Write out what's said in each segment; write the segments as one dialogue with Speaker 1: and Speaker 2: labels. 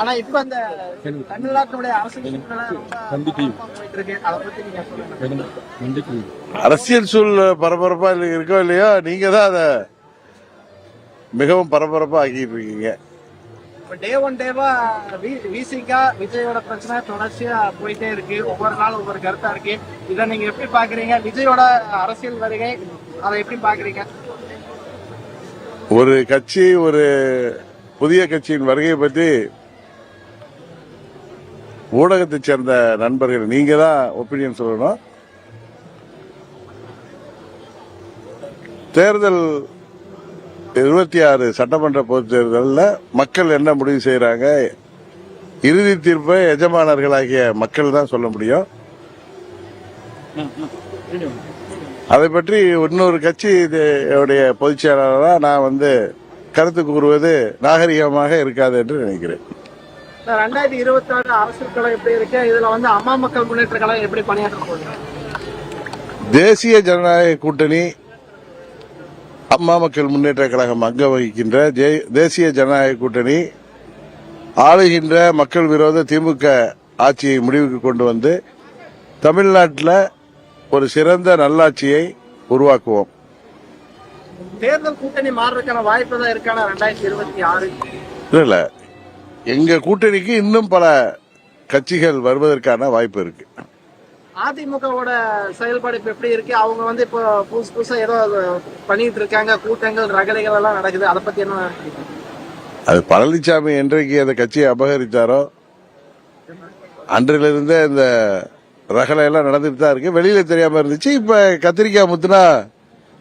Speaker 1: ஆனா இப்ப அந்த தமிழ்நாட்டினுடைய அரசியல் சூழ்நிலை பரபரப்பா போயிட்டு இருக்கு
Speaker 2: இல்லையோ நீங்க தான் அதை மிகவும் பரபரப்பா ஆக்கிட்டு இருக்கீங்க.
Speaker 1: இப்ப டே ஒன் டேவா விசிகா விஜயோட பிரச்சனை தொடர்ச்சியா போயிட்டே இருக்கு. ஒவ்வொரு நாள் ஒவ்வொரு கருத்தா இருக்கு. இதை நீங்க எப்படி பாக்குறீங்க? விஜயோட அரசியல் வருகை அதை எப்படி பாக்குறீங்க?
Speaker 2: ஒரு கட்சி ஒரு புதிய கட்சியின் வருகையை பற்றி ஊடகத்தைச் சேர்ந்த நண்பர்கள் நீங்க தான் ஒப்பீனியன் சொல்லணும். தேர்தல் இருபத்தி ஆறு சட்டமன்ற பொதுத் தேர்தலில் மக்கள் என்ன முடிவு செய்யறாங்க இறுதி தீர்ப்பை எஜமானர்களாகிய மக்கள் தான் சொல்ல முடியும். அதை பற்றி இன்னொரு கட்சி உடைய பொதுச் செயலாளராக நான் வந்து கருத்து கூறுவது நாகரிகமாக இருக்காது என்று நினைக்கிறேன்.
Speaker 1: இந்த ரெண்டாயிரத்தி இருபத்தி ஆறு அரசியல் களம் எப்படி இருக்கு? இதுல வந்து அம்மா மக்கள் முன்னேற்ற கழகம் எப்படி பணியாற்ற போகுது?
Speaker 2: தேசிய ஜனநாயக கூட்டணி அம்மா மக்கள் முன்னேற்ற கழகம் அங்க வகிக்கின்ற தேசிய ஜனநாயக கூட்டணி ஆளுகின்ற மக்கள் விரோத திமுக ஆட்சியை முடிவுக்கு கொண்டு வந்து தமிழ்நாட்டில் ஒரு சிறந்த நல்லாட்சியை உருவாக்குவோம்.
Speaker 1: தேர்தல் கூட்டணி மாறுறதுக்கான வாய்ப்பு தான் இருக்கான ரெண்டாயிரத்தி இருபத்தி ஆறு?
Speaker 2: இல்ல. எங்க கூட்டணிக்கு இன்னும் பல கட்சிகள் வருவதற்கான வாய்ப்பு இருக்கு.
Speaker 1: அதிமுகவோட செயல்பாடு இப்ப எப்படி இருக்கு? அவங்க வந்து இப்போ புதுசு புதுசா ஏதோ பண்ணிட்டு இருக்காங்க. கூட்டங்கள் ரகலைகள் எல்லாம் நடக்குது. அதை பத்தி என்ன?
Speaker 2: அது பழனிசாமி என்றைக்கு அந்த கட்சியை அபகரித்தாரோ அன்றிலிருந்தே இந்த ரகலை எல்லாம் நடந்துட்டு தான் இருக்கு. வெளியில தெரியாம இருந்துச்சு. இப்ப கத்திரிக்காய் முத்துனா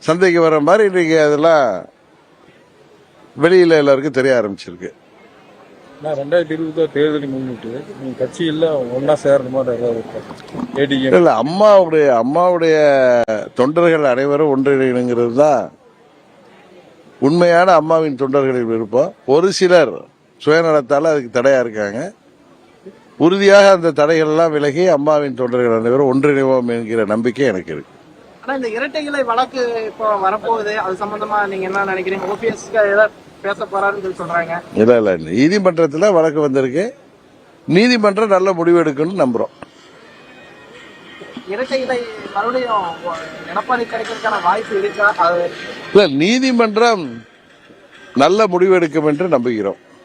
Speaker 2: சந்தைக்கு வர மாதிரி இன்னைக்கு அதெல்லாம் வெளியில எல்லாருக்கும் தெரிய ஆரம்பிச்சிருக்கு.
Speaker 3: நான் ரெண்டாயிரத்தி இருபத்தி தேர்தலை முன்னிட்டு நீங்க கட்சியில ஒன்னா சேர்ற மாதிரி ஏதாவது இருக்கா ஏடிஎம்.
Speaker 2: இல்ல அம்மாவுடைய அம்மாவுடைய தொண்டர்கள் அனைவரும் ஒன்றிணைங்கிறது தான் உண்மையான அம்மாவின் தொண்டர்களின் விருப்பம். ஒரு சிலர் சுயநலத்தால அதுக்கு தடையா இருக்காங்க. உறுதியாக அந்த தடைகள் எல்லாம் விலகி அம்மாவின் தொண்டர்கள் அனைவரும் ஒன்றிணைவோம் என்கிற நம்பிக்கை எனக்கு இருக்கு.
Speaker 1: ஆனா இந்த இரட்டை இலை வழக்கு இப்போ வரப்போகுது. அது சம்பந்தமா நீங்க என்ன நினைக்கிறீங்க? ஓபிஎஸ் ஏதாவது பேச போறாருன்னு சொல்றாங்க.
Speaker 2: இல்ல இல்ல நீதிமன்றத்துல வழக்கு வந்திருக்கு. நீதிமன்றம் நல்ல முடிவு எடுக்கணும்னு நம்புறோம். இல்ல நீதிமன்றம் நல்ல முடிவு எடுக்கும் என்று நம்புகிறோம்.